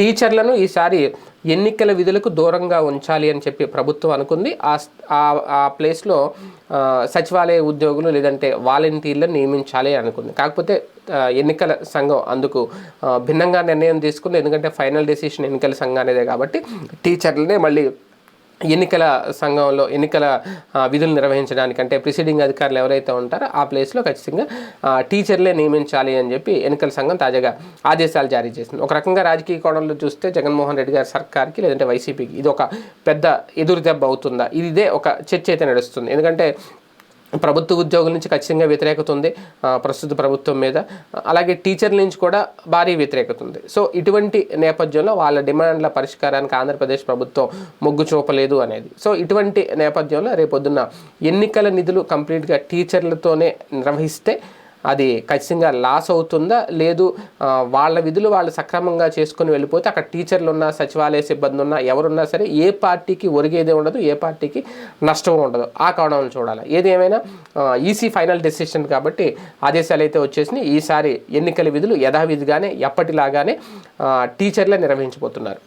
టీచర్లను ఈసారి ఎన్నికల విధులకు దూరంగా ఉంచాలి అని చెప్పి ప్రభుత్వం అనుకుంది. ఆ ఆ- ప్లేస్లో సచివాలయ ఉద్యోగులు లేదంటే వాలంటీర్లను నియమించాలి అనుకుంది. కాకపోతే ఎన్నికల సంఘం అందుకు భిన్నంగా నిర్ణయం తీసుకుంది. ఎందుకంటే ఫైనల్ డెసిషన్ ఎన్నికల సంఘం అనేదే కాబట్టి టీచర్లనే మళ్ళీ ఎన్నికల సంఘంలో ఎన్నికల విధులు నిర్వహించడానికంటే ప్రిసీడింగ్ అధికారులు ఎవరైతే ఉంటారో ఆ ప్లేస్లో ఖచ్చితంగా టీచర్లే నియమించాలి అని చెప్పి ఎన్నికల సంఘం తాజాగా ఆదేశాలు జారీ చేసింది. ఒక రకంగా రాజకీయ కోణంలో చూస్తే జగన్మోహన్ రెడ్డి గారి సర్కార్కి లేదంటే వైసీపీకి ఇది ఒక పెద్ద ఎదురు దెబ్బ అవుతుందా? ఇదే ఒక చర్చ అయితే నడుస్తుంది. ఎందుకంటే ప్రభుత్వ ఉద్యోగుల నుంచి ఖచ్చితంగా వ్యతిరేకత ఉంది ప్రస్తుత ప్రభుత్వం మీద. అలాగే టీచర్ల నుంచి కూడా భారీ వ్యతిరేకత ఉంది. సో ఇటువంటి నేపథ్యంలో వాళ్ళ డిమాండ్ల పరిష్కారానికి ఆంధ్రప్రదేశ్ ప్రభుత్వం మొగ్గు చూపలేదు అనేది. సో ఇటువంటి నేపథ్యంలో రేపొద్దున్న ఎన్నికల నిధులు కంప్లీట్గా టీచర్లతోనే నిర్వహిస్తే అది ఖచ్చితంగా లాస్ అవుతుందా? లేదు వాళ్ళ విధులు వాళ్ళు సక్రమంగా చేసుకుని వెళ్ళిపోతే అక్కడ టీచర్లు ఉన్నా సచివాలయ సిబ్బంది ఉన్నా ఎవరున్నా సరే ఏ పార్టీకి ఒరిగేదే ఉండదు ఏ పార్టీకి నష్టం ఉండదు. ఆ కారణం చూడాలి. ఏదేమైనా ఈసీ ఫైనల్ డెసిషన్ కాబట్టి ఆదేశాలు అయితే వచ్చేసినాయి. ఈసారి ఎన్నికల విధులు యథావిధిగానే ఎప్పటిలాగానే టీచర్లే నిర్వహించబోతున్నారు.